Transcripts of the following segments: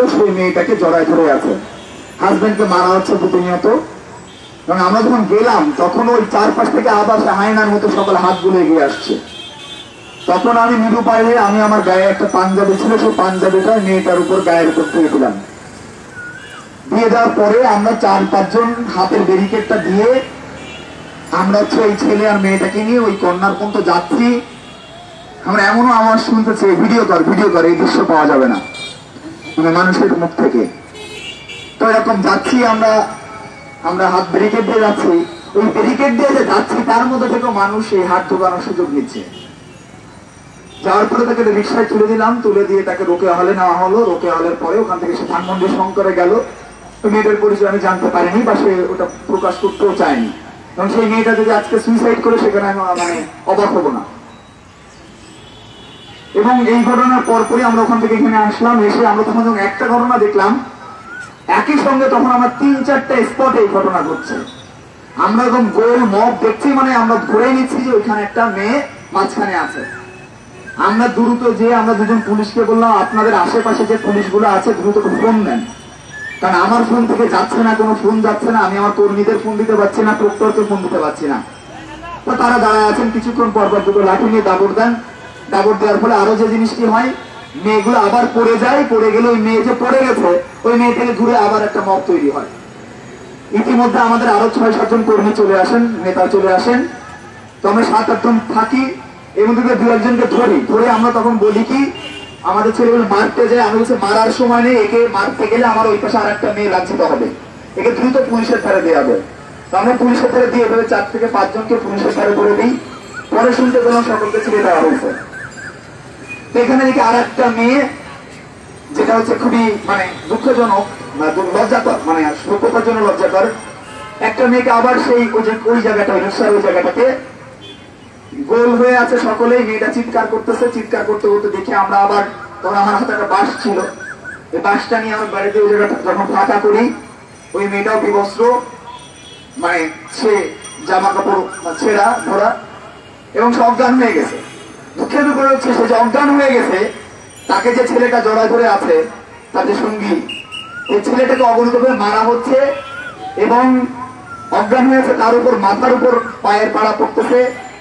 ছিল সেই মেয়েটাকে জড়ায় ধরে আছে। মারা হচ্ছে প্রতিনিয়ত আমরা যখন গেলাম, তখন ওই চারপাশ থেকে আবার সে হায়নার মতো সকল এগিয়ে আসছে। তখন আমি পাইলে আমি আমার গায়ে একটা পাঞ্জাবি ছিল, সেই পাঞ্জাবিটা মেয়েটার উপর গায়ের উপর দিয়ে দিলাম। দিয়ে দেওয়ার পরে আমরা চার পাঁচজন হাতের ব্যারিকেডটা দিয়ে আমরা হচ্ছে ওই ছেলে আর মেয়েটাকে নিয়ে ওই কন্যার পর্যন্ত যাচ্ছি আমরা এমনও আমার শুনতেছি ভিডিও কর ভিডিও কর, এই দৃশ্য পাওয়া যাবে না। মানে মানুষের মুখ থেকে। তো এরকম যাচ্ছি আমরা আমরা হাত ব্যারিকেড দিয়ে যাচ্ছি। ওই ব্যারিকেড দিয়ে যে যাচ্ছি, তার মধ্যে থেকেও মানুষ এই হাত ঢোকানোর সুযোগ নিচ্ছে। যাওয়ার পরে তাকে রিক্সায় তুলে দিলাম, তুলে দিয়ে তাকে রোকে হলে নেওয়া হলো। রোকে হলের পরে ওখান থেকে সে ধানমন্ডি শঙ্করে গেল। মেয়েটার পরিচয় আমি জানতে পারিনি বা সে ওটা প্রকাশ করতেও চায়নি। এবং সেই মেয়েটা যদি আজকে সুইসাইড করে, সেখানে আমি মানে অবাক হব না। এবং এই ঘটনার পরপরই আমরা ওখান থেকে এখানে আসলাম, এসে আমরা তখন যখন একটা ঘটনা দেখলাম, একই সঙ্গে তখন আমরা তিন চারটা স্পটে এই ঘটনা ঘটছে। আমরা একদম গোল মগ দেখছি মানে আমরা ধরে নিচ্ছি যে ওইখানে একটা মেয়ে মাঝখানে আছে। আমরা দ্রুত যে আমরা দুজন পুলিশকে বললাম, আপনাদের আশেপাশে যে পুলিশগুলো আছে, দ্রুত ফোন নেন কারণ আমার ফোন থেকে যাচ্ছে না, কোনো ফোন যাচ্ছে না, আমি আমার কর্মীদের ফোন দিতে পারছি না প্রক্টরকে ফোন দিতে পারছি না। তো তারা দাঁড়ায় আছেন, কিছুক্ষণ পর পর দুটো লাঠি নিয়ে দাবর দেন। দাবর দেওয়ার ফলে আরও যে জিনিসটি হয়, মেয়েগুলো আবার পড়ে যায়, পড়ে গেলে ওই মেয়ে যে পড়ে গেছে, ওই মেয়ে থেকে ঘুরে আবার একটা মত তৈরি হয়। ইতিমধ্যে আমাদের আরও ছয় সাতজন কর্মী চলে আসেন, নেতা চলে আসেন। তো আমরা সাত আটজন থাকি এবং থেকে দু একজনকে ধরি। ধরে আমরা তখন বলি কি, আমাদের ছেলেগুলো মারতে যায়, আমি বলছি, মারার সময় নেই, একে মারতে গেলে আমার ওই পাশে আর একটা মেয়ে লাঞ্ছিত হবে একে দ্রুত পুলিশের ধারে দেওয়া হবে। তো আমরা পুলিশের ধারে দিয়ে এভাবে চার থেকে পাঁচজনকে পুলিশের ধারে করে দিই। পরে শুনতে পেলাম সকলকে ছেড়ে দেওয়া হয়েছে। এখানে দেখি আর একটা মেয়ে, যেটা হচ্ছে খুবই মানে দুঃখজনক দু- লজ্জাকর মানে সভ্যতার জন্য লজ্জাকর। একটা মেয়েকে আবার সেই ওই যে, ওই জায়গাটা রিক্সার ওই জায়গাটাতে গোল হয়ে আছে সকলেই। মেয়েটা চিৎকার করতেছে, চিৎকার করতে করতে দেখি আমরা আবার তখন আমার হাতে একটা বাস ছিল। এই বাসটা নিয়ে আমার বাড়িতে ওই জায়গাটা যখন ফাঁকা করি, ওই মেয়েটাও বিবস্ত্র মানে সে জামা কাপড় ছেঁড়া, ধরা, এবং সব অজ্ঞান হয়ে গেছে। দুঃখের ব্যাপার হচ্ছে, সে যে অজ্ঞান হয়ে গেছে, তাকে যে ছেলেটা জড়ায় ধরে আছে, তার যে সঙ্গী এই ছেলেটাকে অবনীতভাবে মারা হচ্ছে এবং অজ্ঞান হয়েছে তার উপর মাথার উপর পায়ের পাড়া পড়তেছে,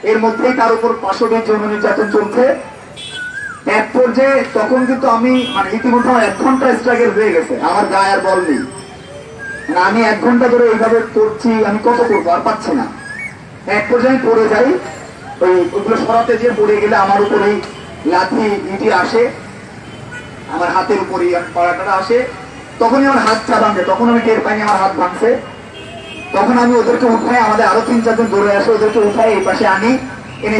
এর মধ্যেই তার উপর পাশবিক যৌন নির্যাতন চলছে। এক পর্যায়ে তখন কিন্তু আমি মানে ইতিমধ্যে আমার এক ঘণ্টা স্ট্রাগেল হয়ে গেছে, আমার গায়ে আর বল নেই। মানে আমি এক ঘণ্টা ধরে এইভাবে করছি আমি কত করব আর পাচ্ছি না। এক পর্যায়ে পড়ে যাই সরাতে পড়ে গেলে আমার উপরেই ইটি আসে। আমার হাতের উপরেই পাড়াটা আসে। তখনই আমার তখন আমি টের পাইনি আমার হাত ভাঙছে। তখন আমি ওদেরকে উঠাই, আমাদের আরও তিন চারজন দৌড়ে আসে, ওদেরকে উঠাই, এই পাশে আনি, এনে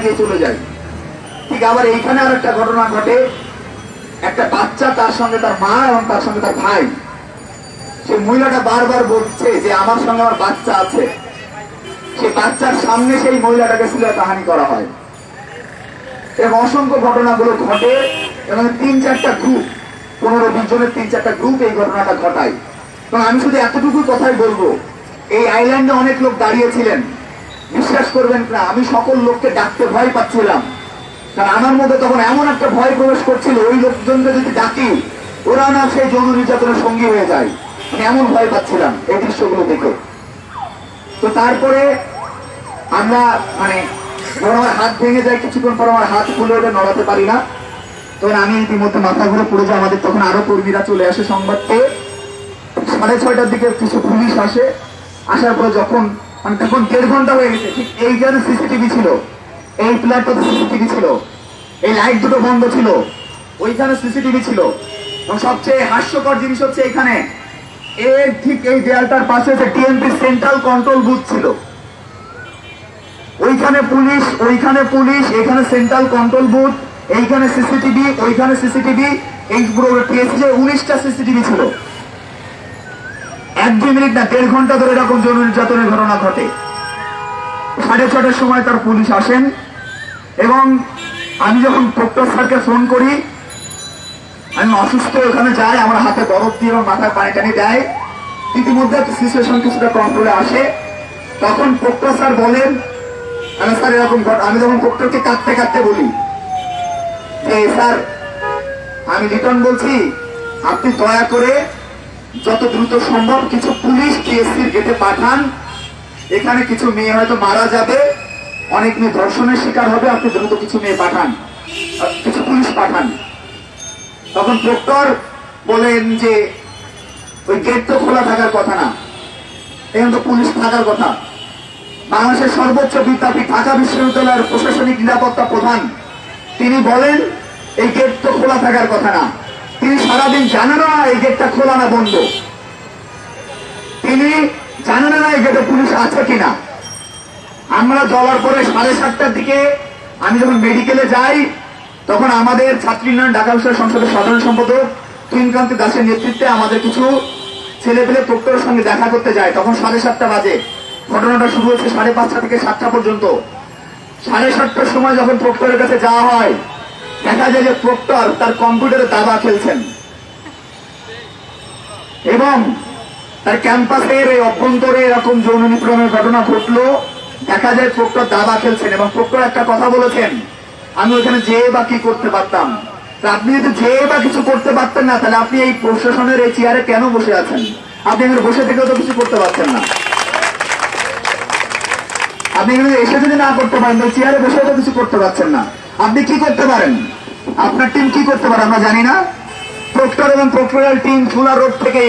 দিয়ে চলে যাই ঠিক আবার এইখানে আর একটা ঘটনা ঘটে। একটা বাচ্চা তার সঙ্গে তার মা এবং তার সঙ্গে তার ভাই। সেই মহিলাটা বারবার বলছে যে, আমার সঙ্গে আমার বাচ্চা আছে। সেই বাচ্চার সামনে সেই মহিলাটাকে কাহানি করা হয়। এবং অসংখ্য ঘটনাগুলো ঘটে, এবং তিন চারটা গ্রুপ পনেরো বিশ জনের তিন চারটা গ্রুপ এই ঘটনাটা ঘটায়। এবং আমি শুধু এতটুকু কথাই বলব, এই আইল্যান্ডে অনেক লোক দাঁড়িয়েছিলেন বিশ্বাস করবেন না, আমি সকল লোককে ডাকতে ভয় পাচ্ছিলাম। কারণ আমার মধ্যে তখন এমন একটা ভয় প্রবেশ করছিল, ওই লোকজনকে যদি ডাকি, ওরা না সেই যৌন নির্যাতনের সঙ্গী হয়ে যায়। আমি এমন ভয় পাচ্ছিলাম এই দৃশ্যগুলো দেখে। তো তারপরে আমরা মানে আমার হাত ভেঙে যায়, কিছুক্ষণ পর আমার হাত খুলে ওটা নড়াতে পারি না। তখন আমি ইতিমধ্যে মাথা ঘুরে পড়ে যাই আমাদের তখন আরও কর্মীরা চলে আসে সংবাদ পেয়ে। সাড়ে ছয়টার দিকে কিছু পুলিশ আসে। আসার পরে যখন মানে তখন দেড় ঘণ্টা হয়ে গেছে, ঠিক এই জায়গায় সিসিটিভি ছিল, এই প্ল্যাটটা সিসিটিভি ছিল, এই লাইট দুটো বন্ধ ছিল, ওইখানে সিসিটিভি ছিল। এবং সবচেয়ে হাস্যকর জিনিস হচ্ছে এখানে এর ঠিক এই দেয়ালটার পাশে যে টিএমপি সেন্ট্রাল কন্ট্রোল বুথ ছিল। ওইখানে পুলিশ ওইখানে পুলিশ, এখানে সেন্ট্রাল কন্ট্রোল বুথ এইখানে সিসিটিভি ওইখানে সিসিটিভি এই পুরো টিএসসি উনিশটা সিসিটিভি ছিল। এক দুই মিনিট না, দেড় ঘণ্টা ধরে এরকম যৌন নির্যাতনের ঘটনা ঘটে। সাড়ে ছটার সময় তার পুলিশ আসেন এবং আমি যখন প্রক্টর স্যারকে ফোন করি আমি অসুস্থ, ওখানে যাই, আমার হাতে বরফ দিয়ে এবং মাথায় পানি টানি দেয়। ইতিমধ্যে সিচুয়েশন কিছুটা কন্ট্রোলে আসে। তখন প্রক্টর স্যার বলেন আমি স্যার, এরকম আমি যখন প্রক্টরকে কাঁদতে কাঁদতে বলি, যে, স্যার, আমি রিটার্ন বলছি, আপনি দয়া করে যত দ্রুত সম্ভব কিছু পুলিশ টিএসসির গেটে পাঠান। এখানে কিছু মেয়ে হয়তো মারা যাবে। অনেক মেয়ে ধর্ষণের শিকার হবে, আপনি দ্রুত কিছু মেয়ে পাঠান। কিছু পুলিশ পাঠান। তখন প্রক্টর বলেন যে, ওই গেট তো খোলা থাকার কথা না। এখানে তো পুলিশ থাকার কথা। বাংলাদেশের সর্বোচ্চ বিদ্যাপীঠ, ঢাকা বিশ্ববিদ্যালয়ের প্রশাসনিক নিরাপত্তা প্রধান। তিনি বলেন, এই গেট তো খোলা থাকার কথা না। তিনি সারাদিন জানেন না এই গেটটা খোলা না বন্ধ। তিনি জানেন না এই গেটে পুলিশ আছে কিনা। আমরা যাওয়ার পরে সাড়ে সাতটার দিকে আমি যখন মেডিকেলে যাই তখন আমাদের ছাত্রী উন্নয়ন ঢাকা বিশ্ববিদ্যালয় সংসদের সাধারণ সম্পাদক তুইনকান্তি দাসের নেতৃত্বে আমাদের কিছু ছেলে পেলে প্রক্টরের সঙ্গে দেখা করতে যায়। তখন সাড়ে সাতটা বাজে। ঘটনাটা শুরু হচ্ছে সাড়ে পাঁচটা থেকে সাতটা পর্যন্ত। সাড়ে সাতটার সময় যখন প্রক্টরের কাছে যাওয়া হয়, দেখা যায় যে প্রক্টর তার কম্পিউটারে দাবা খেলছেন। এবং তার ক্যাম্পাসের এই অভ্যন্তরে এরকম যৌন নিপীড়নের ঘটনা ঘটলো। দেখা যায় প্রক্টর দাবা খেলছেন এবং প্রক্টর একটা কথা বলেছেন। আমি ওখানে যেয়ে বা কি করতে পারতাম? আপনি যদি যেয়ে বা কিছু করতে পারতেন না, তাহলে আপনি এই প্রশাসনের এই চেয়ারে কেন বসে আছেন? আপনি এখানে বসে থেকেও তো কিছু করতে পারছেন না। আপনি এখানে এসে যদি না করতে পারেন, তাহলে চেয়ারে বসে তো কিছু করতে পারছেন না। আপনি কি করতে পারেন? আপনার টিম কি করতে পারে আমরা জানি না। প্রক্টর এবং প্রক্টোরিয়াল টিম ফুলা রোড থেকে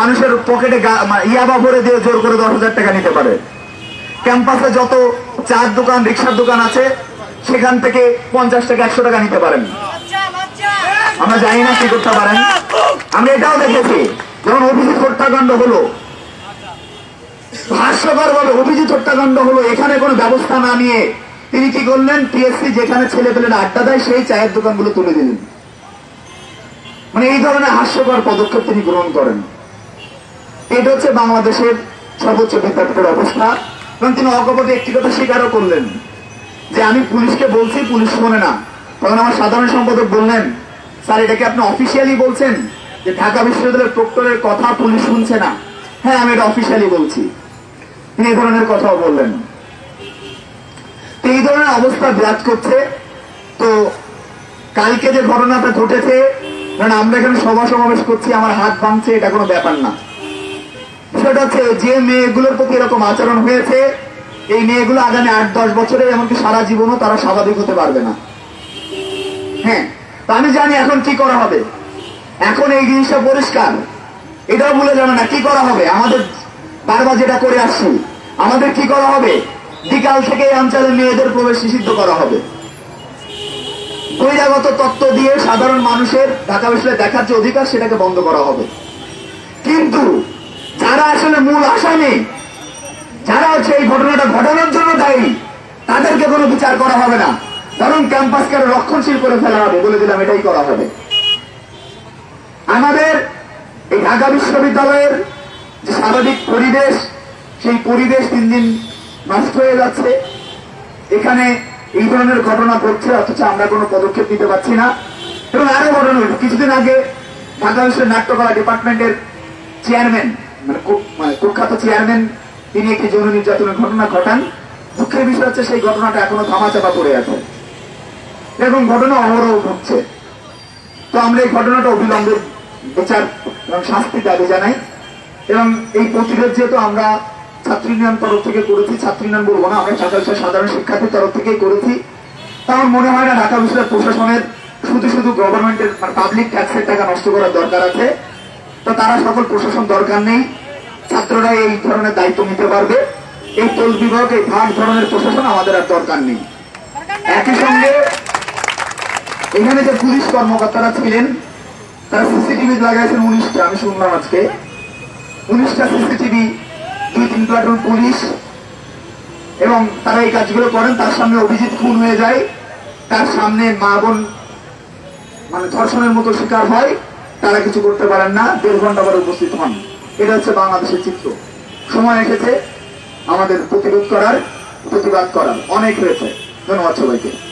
মানুষের পকেটে ইয়াবা ভরে দিয়ে জোর করে দশ হাজার টাকা নিতে পারে। ক্যাম্পাসে যত চার দোকান, রিক্সার দোকান আছে সেখান থেকে পঞ্চাশ টাকা একশো টাকা নিতে পারেন। আমরা জানি না কি করতে পারেন। আমরা এটাও দেখেছি যখন অভিজিৎ হত্যাকাণ্ড হলো। হাস্যকর ভাবে অভিজিৎ হত্যাকাণ্ড হলো, এখানে কোনো ব্যবস্থা না নিয়ে তিনি কি করলেন? টিএসসি যেখানে ছেলে পেলেরা আড্ডা দেয়, সেই চায়ের দোকানগুলো তুলে দিলেন। মানে এই ধরনের হাস্যকর পদক্ষেপ তিনি গ্রহণ করেন। এটা হচ্ছে বাংলাদেশের সর্বোচ্চ বিদ্যাপীঠের অবস্থা, এবং তিনি অকপটে একটি কথা স্বীকারও করলেন। যে আমি পুলিশকে বলছি, পুলিশ শোনে না। তখন আমার সাধারণ সম্পাদক বললেন, স্যার, এটাকে আপনি অফিসিয়ালি বলছেন যে ঢাকা বিশ্ববিদ্যালয়ের প্রক্টরের কথা পুলিশ শুনছে না। হ্যাঁ আমি এটা অফিসিয়ালি বলছি। তিনি এই ধরনের কথাও বললেন। এই ধরনের অবস্থা বিরাজ করছে। তো কালকে যে ঘটনাটা ঘটেছে, কারণ আমরা এখানে সভা সমাবেশ করছি, আমার হাত ভাঙছে, এটা কোনো ব্যাপার না। সেটা হচ্ছে, যে মেয়েগুলোর প্রতি এরকম আচরণ হয়েছে এই মেয়েগুলো আগামী আট, দশ বছরে এমনকি সারা জীবনও তারা স্বাভাবিক হতে পারবে না। হ্যাঁ তো আমি জানি এখন কি করা হবে। এখন এই জিনিসটা পরিষ্কার। এটাও ভুলে যাবে না, কি করা হবে? আমাদের বারবার যেটা করে আসছি, আমাদের কি করা হবে? বিকাল থেকে এই অঞ্চলে মেয়েদের প্রবেশ নিষিদ্ধ করা হবে। বহিরাগত তত্ত্ব দিয়ে সাধারণ মানুষের ঢাকা বিশ্ববিদ্যালয়ে দেখার যে অধিকার, সেটাকে বন্ধ করা হবে। কিন্তু যারা আসলে মূল আসামি যারা হচ্ছে এই ঘটনাটা ঘটানোর জন্য দায়ী, তাদেরকে কোনো বিচার করা হবে না। বরং ক্যাম্পাসকে রক্ষণশীল করে ফেলা হবে বলে দিলাম, এটাই করা হবে। আমাদের এই ঢাকা বিশ্ববিদ্যালয়ের যে স্বাভাবিক পরিবেশ, সেই পরিবেশ দিন দিন নষ্ট হয়ে যাচ্ছে। এখানে এই ধরনের ঘটনা ঘটছে, অথচ আমরা কোনো পদক্ষেপ নিতে পারছি না। এবং আরও ঘটনা হলো, কিছুদিন আগে ঢাকা বিশ্বের নাট্যকলা ডিপার্টমেন্টের চেয়ারম্যান মানে মানে কুখ্যাত চেয়ারম্যান তিনি একটি যৌন নির্যাতনের ঘটনা ঘটান। দুঃখের বিষয় হচ্ছে সেই ঘটনাটা এখনও ধামাচাপা পড়ে আছে। এরকম ঘটনা অহরহ ঘটছে। তো আমরা এই ঘটনাটা অবিলম্বে বিচার এবং শাস্তি দাবি জানাই। এবং এই প্রতিরোধ যেহেতু আমরা ছাত্র ইউনিয়ন তরফ থেকে করেছি ছাত্র ইউনিয়ন বলব না, আমরা ঢাকা সাধারণ শিক্ষার্থীর তরফ থেকেই করেছি। আমার মনে হয় না ঢাকা বিশ্ববিদ্যালয় প্রশাসনের শুধু শুধু গভর্নমেন্টের মানে পাবলিক ট্যাক্সের টাকা নষ্ট করার দরকার আছে। তো তারা সকল প্রশাসন দরকার নেই। ছাত্ররা এই ধরনের দায়িত্ব নিতে পারবে। এই তোল বিভাগ এই ভাগ ধরনের প্রশাসন আমাদের আর দরকার নেই। একই সঙ্গে এখানে যে পুলিশ কর্মকর্তারা ছিলেন, তারা সিসিটিভি লাগাইছেন উনিশটা, আমি শুনলাম আজকে। উনিশটা সিসিটিভি, দুই তিন প্লাটুন পুলিশ, এবং তারা এই কাজগুলো করেন। তার সামনে অভিজিৎ খুন হয়ে যায়। তার সামনে মা বোন মানে ধর্ষণের মতো শিকার হয়। তারা কিছু করতে পারেন না। দেড় ঘণ্টা পরে উপস্থিত হন। এটা হচ্ছে বাংলাদেশের চিত্র। সময় এসেছে আমাদের প্রতিরোধ করার, প্রতিবাদ করার। অনেক হয়েছে। ধন্যবাদ সবাইকে।